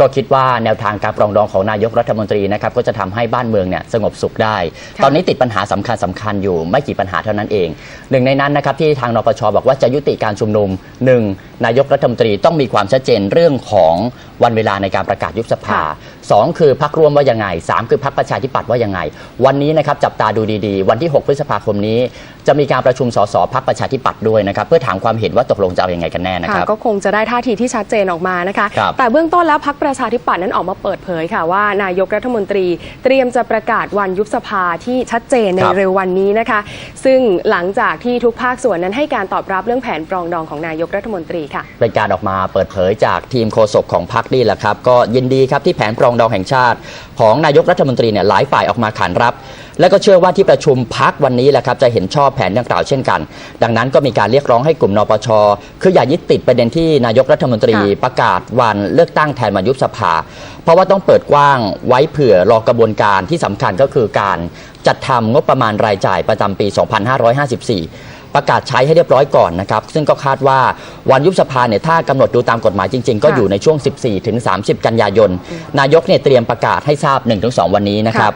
ก็คิดว่าแนวทางการปรองดองของนายกรัฐมนตรีนะครับก็จะทำให้บ้านเมืองเนี่ยสงบสุขได้ค่ะตอนนี้ติดปัญหาสำคัญสำคัญอยู่ไม่กี่ปัญหาเท่านั้นเอง หนึ่งในนั้นนะครับที่ทางนปชบอกว่าจะยุติการชุมนุมหนึ่งนายกรัฐมนตรีต้องมีความชัดเจนเรื่องของวันเวลาในการประกาศยุบสภาค่ะสองคือพักร่วมว่ายังไงสามคือพักประชาธิปัตย์ว่ายังไง วันนี้นะครับจับตาดูดีๆ วันที่ 6 พฤษภาคมนี้ จะมีการประชุมสสพักประชาธิปัตย์ด้วยนะครับเพื่อถามความเห็นว่าตกลงจะเอายังไงกันแน่นะคค่ะรับก็คงจะได้ท่าทีที่ชัดเจนออกมานะคะครับแต่เบื้องต้นแล้วพักประชาธิปัตย์นั้นออกมาเปิดเผยค่ะว่านายกรัฐมนตรีเตรียมจะประกาศวันยุบสภาที่ชัดเจนในครับเร็ววันนี้นะคะ ซึ่งหลังจากที่ทุกภาคส่วนนั้นให้การตอบรับเรื่องแผนปรองดองของนายกรัฐมนตรีค่ะเป็นการออกมาเปิดเผยจากทีมโฆษกของพรรคนี่แหละครับ ก็ยินดีครับที่แผนปรองดองแห่งชาติ ของนายกรัฐมนตรีเนี่ยหลายฝ่ายออกมาขานรับ และก็เชื่อว่าที่ประชุมพักวันนี้แหละครับจะเห็นชอบแผนดังกล่าวเช่นกัน ดังนั้นก็มีการเรียกร้องให้กลุ่มนปช คืออย่ายึดติดประเด็นที่นายกรัฐมนตรีค่ะประกาศวันเลือกตั้งแทนวันยุบสภา เพราะว่าต้องเปิดกว้างไว้เผื่อรอกระบวนการที่สำคัญก็คือการจัดทำงบประมาณรายจ่ายประจำปี 2554 ประกาศใช้ให้เรียบร้อยก่อนนะครับ ซึ่งก็คาดว่าวันยุบสภาเนี่ยถ้ากำหนดดูตามกฎหมายจริง ๆ ก็ค่ะอยู่ในช่วง 14 ถึง 30 กันยายน นายกเนี่ยเตรียมประกาศให้ทราบ 1-2 วันนี้นะครับ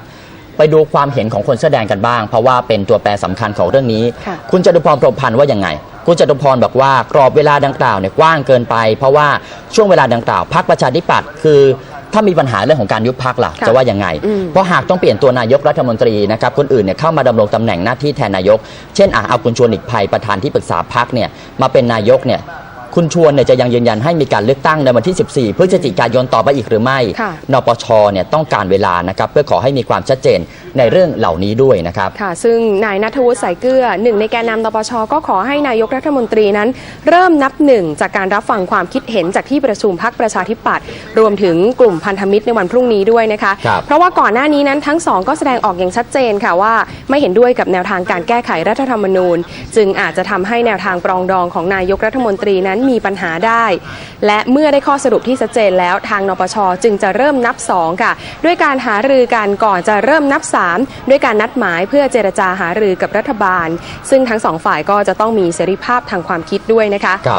ไปดูความเห็นของคนเสื้อแดงกันบ้าง เพราะว่าเป็นตัวแปรสำคัญของเรื่องนี้ค่ะคุณจตุพรพรหมพันธ์ว่ายังไง คุณจตุพรบอกว่ากรอบเวลาดังกล่าวเนี่ยกว้างเกินไป เพราะว่าช่วงเวลาดังกล่าวพรรคประชาธิปัตย์คือ ถ้ามีปัญหาเรื่องของการยุบพักล่ะค่ะจะว่ายังไง อืมเพราะหากต้องเปลี่ยนตัวนายกรัฐมนตรีนะครับคนอื่นเนี่ยเข้ามาดำรงตำแหน่งหน้าที่แทนนายก เช่นอะเอาคุณชวนอีกภัยประธานที่ปรึกษาพักเนี่ยมาเป็นนายกเนี่ย คุณชวนเนี่ยจะยังยืนยันให้มีการเลือกตั้งในวันที่ 14 พฤศจิกายนต่อไปอีกหรือไม่ ค่ะนปชเนี่ยต้องการเวลานะครับเพื่อขอให้มีความชัดเจนในเรื่องเหล่านี้ด้วยนะครับ ค่ะซึ่งนายนัทวุฒิสายเกลือหนึ่งในแกนนำนปชก็ขอให้นายกรัฐมนตรีนั้น เริ่มนับหนึ่งจากการรับฟังความคิดเห็นจากที่ประชุมพักประชาธิปัตย์รวมถึงกลุ่มพันธมิตรในวันพรุ่งนี้ด้วยนะคะ ครับ เพราะว่าก่อนหน้านี้นั้นทั้งสองก็แสดงออกอย่างชัดเจนค่ะว่าไม่เห็นด้วยกับแนวทางการแก้ไขรัฐธรรมนูญ จึงอาจจะทำให้แนวทางปรองดองของนายกรัฐมนตรีนั้นมีปัญหาได้ และเมื่อได้ข้อสรุปที่ชัดเจนแล้วทางนปชจึงจะเริ่มนับสองค่ะ ด้วยการหารือกันก่อนจะเริ่มนับสามด้วยการนัดหมายเพื่อเจรจาหารือกับรัฐบาล ซึ่งทั้งสองฝ่ายก็จะต้องมีเสรีภาพทางความคิดด้วยนะคะ